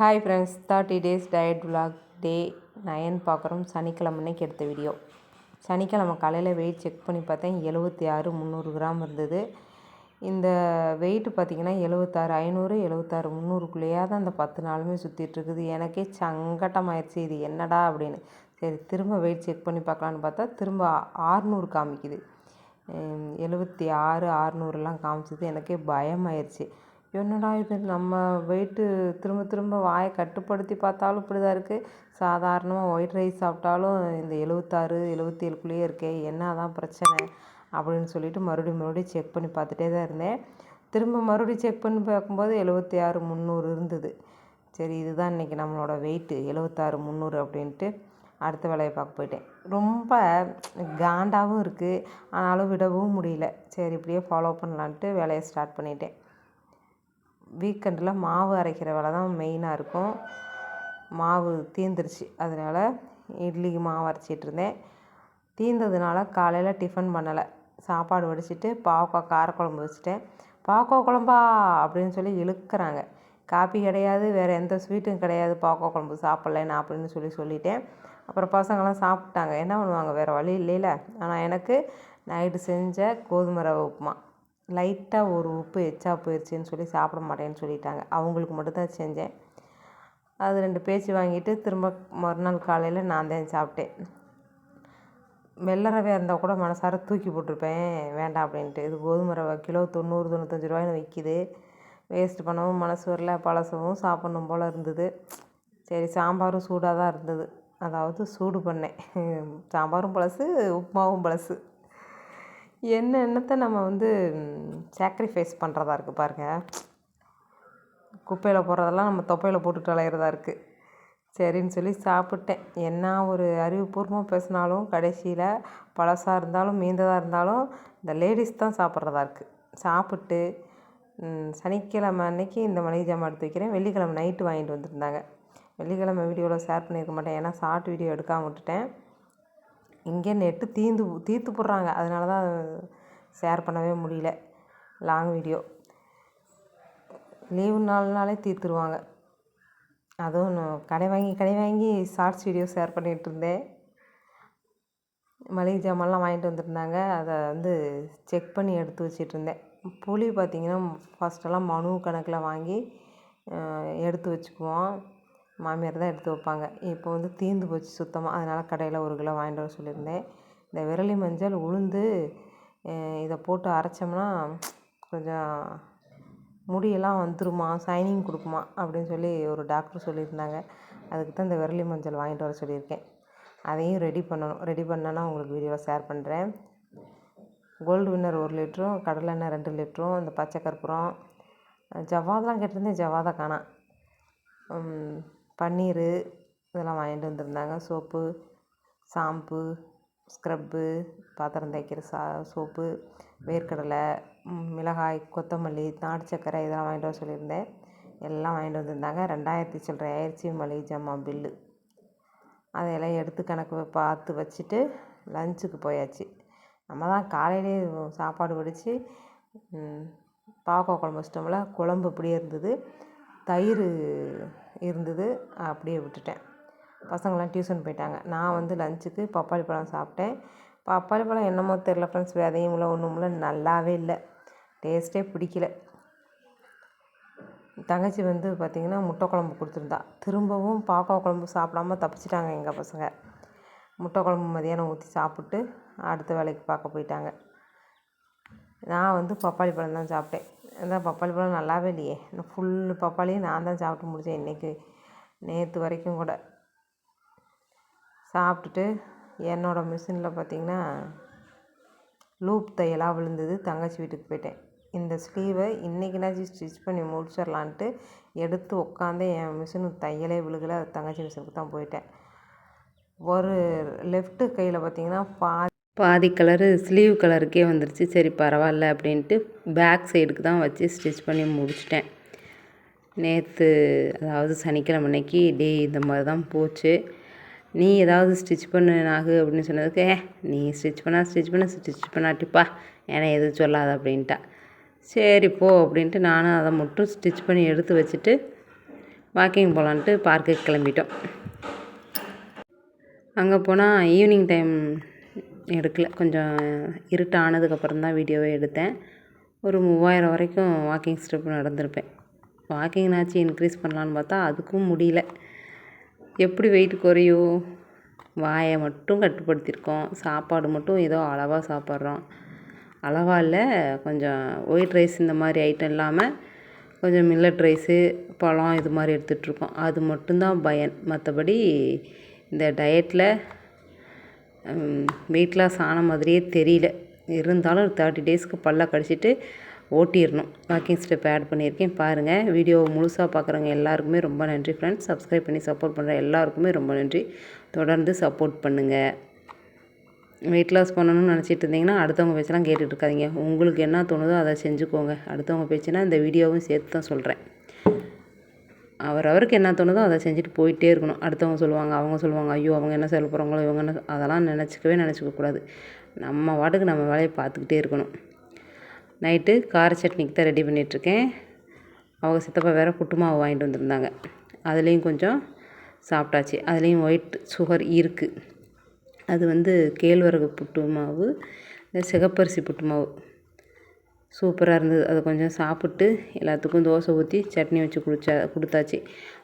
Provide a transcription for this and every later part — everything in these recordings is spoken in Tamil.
Hi friends thirty days diet vlog day nine பார்க்குறோம். சனிக்கிழமை அன்னைக்கு எடுத்த வீடியோ சனிக்கிழமை காலையில் வெயிட் செக் பண்ணி பார்த்தேன். எழுபத்தி ஆறு முந்நூறு கிராம் இருந்தது. இந்த வெயிட்டு பார்த்திங்கன்னா எழுபத்தாறு ஐநூறு எழுபத்தாறு முந்நூறுக்குள்ளேயே தான் அந்த பத்து நாளுமே சுற்றிட்டு இருக்குது. எனக்கே சங்கட்டமாயிடுச்சு இது என்னடா அப்படின்னு. சரி திரும்ப வெயிட் செக் பண்ணி பார்க்கலான்னு பார்த்தா திரும்ப ஆறுநூறு காமிக்குது. எழுபத்தி ஆறு ஆறுநூறுலாம் காமிச்சது. எனக்கே பயமாயிருச்சு. என்னடா இது? நம்ம வெயிட்டு திரும்ப திரும்ப வாயை கட்டுப்படுத்தி பார்த்தாலும் இப்படி தான் இருக்குது சாதாரணமாக ஒயிட் ரைஸ் சாப்பிட்டாலும் இந்த எழுபத்தாறு எழுபத்தி ஏழுக்குள்ளேயே இருக்கே என்ன தான் பிரச்சனை? அப்படின்னு சொல்லிட்டு மறுபடியும் மறுபடியும் செக் பண்ணி பார்த்துட்டே தான் இருந்தேன். திரும்ப மறுபடியும் செக் பண்ணி பார்க்கும்போது எழுபத்தி ஆறு முந்நூறு இருந்தது. சரி இதுதான் இன்றைக்கி நம்மளோட வெயிட்டு எழுபத்தாறு முந்நூறு அப்படின்ட்டு அடுத்த வேலையை பார்க்க போயிட்டேன். ரொம்ப காண்டாகவும் இருக்குது ஆனாலும் விடவும் முடியல. சரி இப்படியே ஃபாலோ பண்ணலான்ட்டு வேலையை ஸ்டார்ட் பண்ணிட்டேன். வீக்கெண்டில் மாவு அரைக்கிற வேலை தான் மெயினாக இருக்கும். மாவு தீந்துருச்சு. அதனால் இட்லிக்கு மாவு அரைச்சிட்டு இருந்தேன். தீர்ந்ததுனால காலையில் டிஃபன் பண்ணலை. சாப்பாடு வடிச்சிட்டு பாவக்காய் காரக்குழம்பு வச்சுட்டேன். பாவக்காய் குழம்பா அப்படின்னு சொல்லி இழுக்கிறாங்க. காப்பி கிடையாது வேறு எந்த ஸ்வீட்டும் கிடையாது. பாவக்காய் குழம்பு சாப்பிட்லன்னு அப்படின்னு சொல்லி சொல்லிட்டேன். அப்புறம் பசங்களாம் சாப்பிட்டாங்க. என்ன பண்ணுவாங்க? வேறு வழி இல்லைல்ல ஆனால் எனக்கு நைட்டு செஞ்ச கோதுமை ரவை உப்புமா. லைட்டாக ஒரு உப்பு எச்சா போயிடுச்சின்னு சொல்லி சாப்பிட மாட்டேன்னு சொல்லிட்டாங்க. அவங்களுக்கு மட்டும்தான் செஞ்சேன். அது ரெண்டு பேச்சு வாங்கிட்டு திரும்ப மறுநாள் காலையில் நான் தான் சாப்பிட்டேன். வெள்ளை ரவையாக இருந்தால் கூட மனசார தூக்கி போட்டிருப்பேன். வேண்டாம் அப்படின்ட்டு. இது கோதுமை ரவை கிலோ தொண்ணூறு தொண்ணூத்தஞ்சு ரூபாய்னு விற்கிது வேஸ்ட் பண்ணவும் மனசு வரல. பழசவும் சாப்பிட்ணும் போல் இருந்தது. சரி சாம்பாரும் சூடாக தான் இருந்தது. அதாவது சூடு பண்ணேன். சாம்பாரும் பழசு உப்புமாவும் பழசு. என்ன என்னத்தை நம்ம வந்து சாக்ரிஃபைஸ் பண்ணுறதா இருக்குது பாருங்கள் குப்பையில் போடுறதெல்லாம் நம்ம தொப்பையில் போட்டுட்டு அலையிறதா இருக்குது சரின்னு சொல்லி சாப்பிட்டேன். என்ன ஒரு அறிவுபூர்வமாக பேசினாலும் கடைசியில் பழசாக இருந்தாலும் மீந்ததாக இருந்தாலும் இந்த லேடிஸ் தான் சாப்பிட்றதா இருக்குது சாப்பிட்டு சனிக்கிழமை அன்னைக்கு இந்த மளிகை ஜாமான் எடுத்து வைக்கிறேன். வெள்ளிக்கிழமை நைட்டு வாங்கிட்டு வந்துருந்தாங்க. வெள்ளிக்கிழமை வீடியோவில் ஷேர் பண்ணியிருக்க மாட்டேன். ஏன்னா ஷார்ட் வீடியோ எடுக்காமல் விட்டுட்டேன். இங்கே நெட்டு தீந்து தீர்த்து போடுறாங்க. அதனால தான் ஷேர் பண்ணவே முடியல. லாங் வீடியோ லீவு நாள்னாலே தீர்த்துருவாங்க. அதுவும் நான் கடை வாங்கி கடை வாங்கி ஷார்ட்ஸ் வீடியோ ஷேர் பண்ணிகிட்டு இருந்தேன். மளிகை ஜாமான்லாம் வாங்கிட்டு வந்திருந்தாங்க. அதை வந்து செக் பண்ணி எடுத்து வச்சிட்டு இருந்தேன். புளி பார்த்திங்கன்னா ஃபஸ்ட்டெல்லாம் மனு கணக்கில் வாங்கி எடுத்து வச்சுக்குவோம். மாமியார் தான் எடுத்து வைப்பாங்க. இப்போ வந்து தீர்ந்து போச்சு சுத்தமாக அதனால் கடையில் ஒரு கிலோ வாங்கிட்டு வர சொல்லியிருந்தேன். இந்த விரலி மஞ்சள் உளுந்து இதை போட்டு அரைச்சோம்னா கொஞ்சம் முடியெல்லாம் வந்துருமா? சைனிங் கொடுக்குமா? அப்படின்னு சொல்லி ஒரு டாக்டர் சொல்லியிருந்தாங்க. அதுக்கு தான் இந்த விரலி மஞ்சள் வாங்கிட்டு வர சொல்லியிருக்கேன். அதையும் ரெடி பண்ணணும். ரெடி பண்ணேன்னா உங்களுக்கு வீடியோவில் ஷேர் பண்ணுறேன் கோல்டு வின்னர் ஒரு லிட்டரும் கடலெண்ணெய் ரெண்டு லிட்டரும் இந்த பச்சை கற்பூரம். ஜவ்வாதெலாம் கேட்டிருந்தேன். ஜவ்வாதை காணாம் பன்னீர் இதெல்லாம் வாங்கிட்டு வந்திருந்தாங்க. சோப்பு ஷாம்பு ஸ்க்ரப்பு பாத்திரம் தேய்க்கிற சா சோப்பு வேர்க்கடலை மிளகாய் கொத்தமல்லி நாட்டு சர்க்கரை இதெல்லாம் வாங்கிட்டு வர சொல்லியிருந்தேன். எல்லாம் வாங்கிட்டு வந்திருந்தாங்க. ரெண்டாயிரத்தி சில்லறை ஆயிடுச்சு மளிகை ஜாமான் பில்லு அதையெல்லாம் எடுத்து கணக்கு பார்த்து வச்சுட்டு லஞ்சுக்கு போயாச்சு. நம்ம தான் காலையிலே சாப்பாடு வடித்து பாவக்காய் குழம்பு வச்சிட்டோம்ல குழம்பு இப்படியே இருந்தது. தயிர் இருந்தது அப்படியே விட்டுட்டேன். பசங்களாம் டியூஷன் போயிட்டாங்க. நான் வந்து லஞ்சுக்கு பப்பாளி பழம் சாப்பிட்டேன். பப்பாளி பழம் என்னமோ தெரில ஃப்ரெண்ட்ஸ் விதையும் இல்லை ஒன்றும் இல்லை நல்லாவே இல்லை. டேஸ்ட்டே பிடிக்கல. தங்கச்சி வந்து பார்த்திங்கன்னா முட்டை குழம்பு கொடுத்துருந்தா. திரும்பவும் பாக்கா குழம்பு சாப்பிடாம தப்பிச்சிட்டாங்க எங்கள் பசங்க. முட்டை குழம்பு மதியானம் ஊற்றி சாப்பிட்டு அடுத்த வேலைக்கு பார்க்க போயிட்டாங்க. நான் வந்து பப்பாளி பழம் தான் சாப்பிட்டேன். அதான் பப்பாளி பழம் நல்லாவே இல்லையே. ஃபுல் பப்பாளியும் நான் தான் சாப்பிட்டு முடித்தேன் இன்றைக்கி நேற்று வரைக்கும் கூட. சாப்பிட்டுட்டு என்னோடய மிஷினில் பார்த்திங்கன்னா லூப் தையலாக விழுந்தது. தங்கச்சி வீட்டுக்கு போயிட்டேன். இந்த ஸ்லீவை இன்றைக்கினாச்சும் ஸ்டிச் பண்ணி முடிச்சிடலான்ட்டு எடுத்து உட்காந்து என் மிஷினுக்கு தையலே விழுகலை. தங்கச்சி மிஷினுக்கு தான் போயிட்டேன். ஒரு லெஃப்ட்டு கையில் பார்த்திங்கன்னா பா பாதி கலரு ஸ்லீவ் கலருக்கே வந்துருச்சு. சரி பரவாயில்ல அப்படின்ட்டு பேக் சைடுக்கு தான் வச்சு ஸ்டிச் பண்ணி முடிச்சிட்டேன். நேற்று அதாவது சனிக்கிழமை அன்னைக்கு டே இந்த மாதிரி தான் போச்சு. நீ ஏதாவது ஸ்டிச் பண்ணு நாகு அப்படின்னு சொன்னதுக்கு ஏ நீ ஸ்டிச் பண்ணால் ஸ்டிச் பண்ண ஸ்டிச் பண்ணாட்டிப்பா ஏன்னா எதுவும் சொல்லாத அப்படின்ட்டா. சரி போ அப்படின்ட்டு நானும் அதை மட்டும் ஸ்டிச் பண்ணி எடுத்து வச்சுட்டு வாக்கிங் போகலான்ட்டு பார்க்குக்கு கிளம்பிட்டோம். அங்கே போனால் ஈவினிங் டைம் எடுக்கல. கொஞ்சம் இருட்டானதுக்கப்புறம் தான் வீடியோவே எடுத்தேன். ஒரு மூவாயிரம் வரைக்கும் வாக்கிங் ஸ்டெப் நடந்திருப்பேன். வாக்கிங்னாச்சும் இன்க்ரீஸ் பண்ணலான்னு பார்த்தா அதுக்கும் முடியல. எப்படி வெயிட் குறையும் வாயை மட்டும் கட்டுப்படுத்தியிருக்கோம். சாப்பாடு மட்டும் ஏதோ அளவாக சாப்பிட்றோம். அளவாக இல்லை கொஞ்சம் ஒயிட் ரைஸ் இந்த மாதிரி ஐட்டம் இல்லாமல் கொஞ்சம் மில்லட் ரைஸு பழம் இது மாதிரி எடுத்துகிட்ருக்கோம் அது மட்டும்தான் பயன். மற்றபடி இந்த டயட்டில் வெயிட் லாஸ் ஆன மாதிரியே தெரியல. இருந்தாலும் ஒரு தேர்ட்டி டேஸ்க்கு பல்ல கடிச்சிட்டு ஓட்டிடணும் வாக்கிங் ஸ்டெப் ஆட் பண்ணியிருக்கேன். பாருங்கள் வீடியோ முழுசாக பார்க்குறவங்க எல்லாருக்குமே ரொம்ப நன்றி ஃப்ரெண்ட்ஸ் சப்ஸ்கிரைப் பண்ணி சப்போர்ட் பண்ணுற எல்லாருக்குமே ரொம்ப நன்றி. தொடர்ந்து சப்போர்ட் பண்ணுங்கள் வெயிட் லாஸ் பண்ணணும்னு நினச்சிட்டு இருந்தீங்கன்னா அடுத்தவங்க பேச்செல்லாம் கேட்டுட்டு இருக்காதீங்க. உங்களுக்கு என்ன தோணுதோ அதை செஞ்சுக்கோங்க. அடுத்தவங்க பேச்சுன்னா இந்த வீடியோவும் சேர்த்து தான் சொல்கிறேன் அவரவருக்கு என்ன தோணுதோ அதை செஞ்சுட்டு போயிட்டே இருக்கணும். அடுத்தவங்க சொல்லுவாங்க அவங்க சொல்லுவாங்க ஐயோ அவங்க என்ன சொல்ல போகிறாங்களோ இவங்க என்ன அதெல்லாம் நினச்சிக்கவே நினச்சிக்க கூடாது. நம்ம வாட்டுக்கு நம்ம வேலையை பார்த்துக்கிட்டே இருக்கணும். நைட்டு கார சட்னிக்கு தான் ரெடி பண்ணிகிட்ருக்கேன் அவங்க சித்தப்பா வேறு புட்டுமாவு வாங்கிட்டு வந்திருந்தாங்க. அதுலேயும் கொஞ்சம் சாப்பிட்டாச்சு. அதுலேயும் ஒயிட் சுகர் இருக்குது அது வந்து கேழ்வரகு புட்டு மாவு இந்த சிகப்பரிசி புட்டு மாவு சூப்பராக இருந்தது. அதை கொஞ்சம் சாப்பிட்டு எல்லாத்துக்கும் தோசை ஊற்றி சட்னி வச்சு குடிச்சா கொடுத்தாச்சு.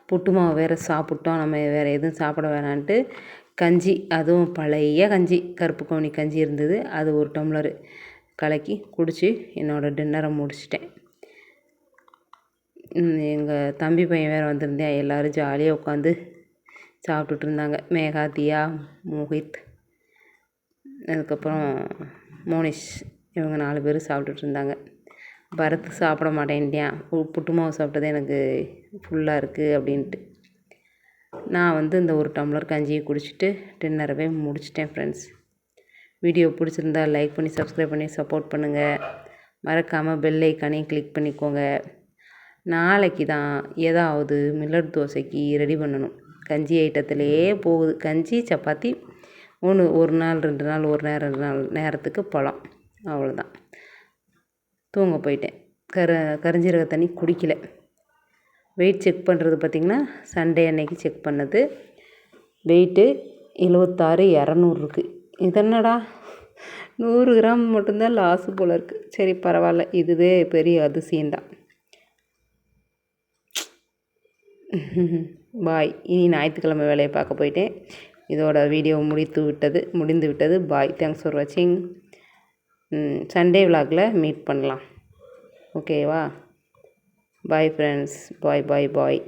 புட்டு மாவு வேறு சாப்பிட்டோம். நம்ம வேறு எதுவும் சாப்பிட வேணான்ட்டு. கஞ்சி அதுவும் பழைய கஞ்சி கருப்பு கவுனி கஞ்சி இருந்தது. அது ஒரு டம்ளரு கலக்கி குடித்து என்னோடய டின்னரை முடிச்சிட்டேன். எங்கள் தம்பி பையன் வேறு வந்திருந்தேன். எல்லோரும் ஜாலியாக உட்காந்து சாப்பிட்டுட்டு இருந்தாங்க. மேகா தியா மோஹித். அதுக்கப்புறம் மோனிஷ். இவங்க நாலு பேர் சாப்பிட்டுட்டு இருந்தாங்க பரத் சாப்பிட மாட்டேன்ட்டியான் புட்டு மாவு சாப்பிட்டது எனக்கு ஃபுல்லாக இருக்குது அப்படின்ட்டு. நான் வந்து இந்த ஒரு டம்ளர் கஞ்சியை குடிச்சிட்டு டின்னரவே முடிச்சிட்டேன் ஃப்ரெண்ட்ஸ் வீடியோ பிடிச்சிருந்தா லைக் பண்ணி சப்ஸ்கிரைப் பண்ணி சப்போர்ட் பண்ணுங்கள் மறக்காமல் பெல் ஐக்கானையும் கிளிக் பண்ணிக்கோங்க. நாளைக்கு தான் ஏதாவது மில்லட் தோசைக்கு ரெடி பண்ணணும். கஞ்சி ஐட்டத்திலேயே போகுது. கஞ்சி சப்பாத்தி ஒன்று ஒரு நாள் ரெண்டு நாள் ஒரு நேரம் ரெண்டு நாள் நேரத்துக்கு பழம். அவ்வளோதான். தூங்க போயிட்டேன். கரு கரிஞ்சீரக தண்ணி குடிக்கல. வெயிட் செக் பண்ணுறது பார்த்திங்கன்னா சண்டே அன்னைக்கு செக் பண்ணது. வெயிட்டு எழுவத்தாறு இரநூறு இருக்குது இதென்னடா நூறு கிராம் மட்டும்தான் லாஸு போல் இருக்குது சரி பரவாயில்ல. இதுவே பெரிய அதிசயம்தான் பாய் இனி ஞாயிற்றுக்கிழமை வேலையை பார்க்க போயிட்டேன். இதோட வீடியோ முடித்து விட்டது முடிந்து விட்டது. பாய் தேங்க்ஸ் ஃபார் வாட்சிங் சண்டே விலாகில் மீட் பண்ணலாம். ஓகேவா பாய் ஃப்ரெண்ட்ஸ் பாய் பாய் பாய்